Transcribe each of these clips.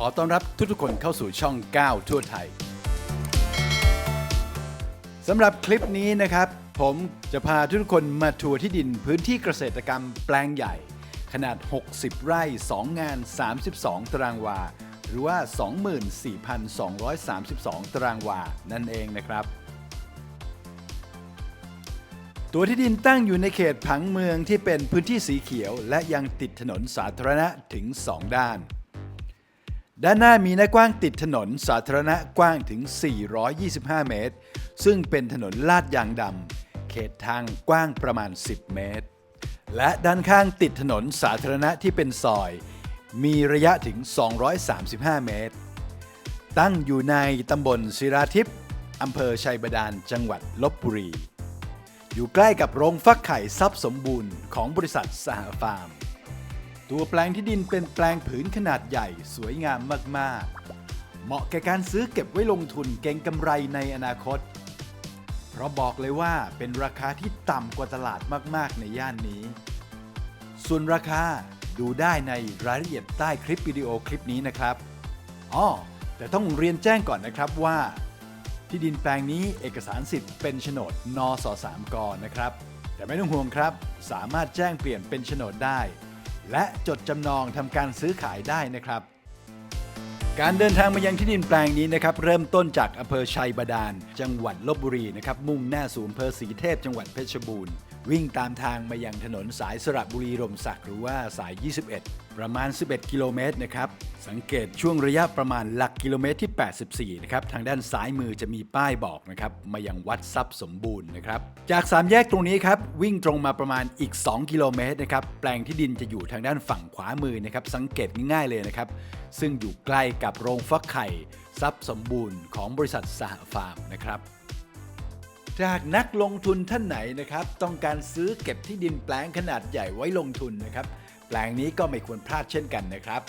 ขอต้อนรับทุกๆคนเข้าสู่ช่อง 9 ทั่วไทยสำหรับคลิปนี้นะครับ ผมจะพาทุกคนมาทัวร์ที่ดินพื้นที่เกษตรกรรมแปลงใหญ่ ขนาด 60 ไร่ 2 งาน 32 ตารางวา หรือว่า 24,232 ตารางวา นั่นเองนะครับ ตัวที่ดินตั้งอยู่ในเขตผังเมืองที่เป็นพื้นที่สีเขียว และยังติดถนนสาธารณะถึง 2 ด้าน ด้านหน้ามีหน้ากว้างติดถนนสาธารณะกว้างถึง 425 เมตร ซึ่งเป็นถนนลาดยางดำเขตทางกว้างประมาณ 10 เมตร และด้านข้างติดถนนสาธารณะที่เป็นซอย มีระยะถึง 235 เมตร ตั้งอยู่ในตำบลศิราทิพย์อำเภอชัยบาดาลจังหวัดลบบุรี อยู่ใกล้กับโรงฟักไข่ทรัพย์สมบูรณ์ของบริษัทสหฟาร์ม ตัวแปลงที่ดินเป็นแปลงผืนขนาดใหญ่สวยงามมาก ๆ เหมาะแก่การซื้อเก็บไว้ลงทุนเก็งกำไรในอนาคต เพราะบอกเลยว่าเป็นราคาที่ต่ำกว่าตลาดมาก ๆ ในย่านนี้ ส่วนราคาดูได้ในรายละเอียดใต้คลิปวิดีโอคลิปนี้นะครับอ๋อแต่ต้องเรียนแจ้งก่อนนะครับว่า ที่ดินแปลงนี้เอกสารสิทธิ์เป็นโฉนดนส3กนะครับ แต่ไม่ต้องห่วงครับ สามารถแจ้งเปลี่ยนเป็นโฉนดได้ และจดจำนองทำการซื้อขายได้นะครับ การเดินทางมายังที่ดินแปลงนี้นะครับ เริ่มต้นจากอำเภอชัยบาดาล จังหวัดลบบุรีนะครับมุ่งหน้าสู่อำเภอศรีเทพจังหวัดเพชรบูรณ์ วิ่งตามทางมายังถนนสายสระบุรีรมศักดิ์หรือว่าสาย 21 ประมาณ 11 กิโลเมตรนะครับ สังเกตช่วงระยะประมาณหลักกิโลเมตรที่ 84 นะครับ ทางด้านซ้ายมือจะมีป้ายบอกนะครับ มายังวัดทรัพย์สมบูรณ์นะครับ จาก 3 แยกตรงนี้ครับ วิ่งตรงมาประมาณอีก 2 กิโลเมตรนะครับ แปลงที่ดินจะอยู่ทางด้านฝั่งขวามือนะครับ สังเกตง่าย ๆเลยนะครับ ซึ่งอยู่ใกล้กับโรงฟักไข่ทรัพย์สมบูรณ์ของบริษัทสหฟาร์มนะครับ จากนักลงทุนท่านไหนนะครับ ต้องการซื้อเก็บที่ดินแปลงขนาดใหญ่ไว้ลงทุนนะครับ แปลงนี้ก็ไม่ควรพลาดเช่นกันนะครับ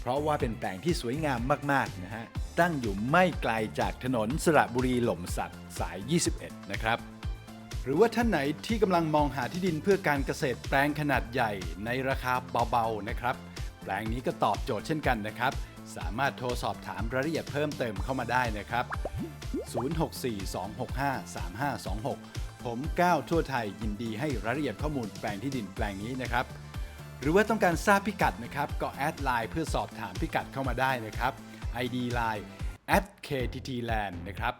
เพราะว่าเป็นแปลงที่สวยงามมากๆนะฮะตั้งอยู่ไม่ไกลจากถนนสระบุรีหล่มสักสาย 21 นะครับ หรือว่าท่านไหนที่กำลังมองหาที่ดินเพื่อการเกษตรแปลงขนาดใหญ่ในราคาเบาๆนะครับ แปลงนี้ก็ตอบโจทย์เช่นกันนะครับ สามารถโทรสอบถามรายละเอียดเพิ่มเติมเข้ามาได้นะครับ 0642653526 ผมก้าวทั่วไทยยินดีให้รายละเอียดข้อมูลแปลงที่ดินแปลงนี้นะครับ หรือว่าต้องการทราบพิกัดนะครับ ก็แอดไลน์เพื่อสอบถามพิกัดเข้ามาได้นะครับ ID Line @kttland นะครับ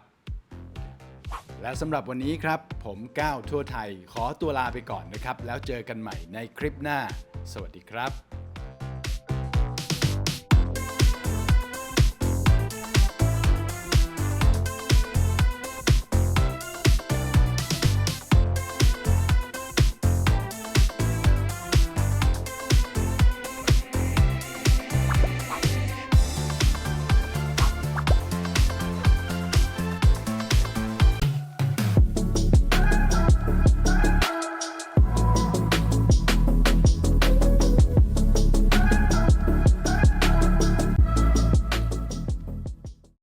และสำหรับวันนี้ครับ ผมก้าวทั่วไทยขอตัวลาไปก่อนนะครับ แล้วเจอกันใหม่ในคลิปหน้า สวัสดีครับ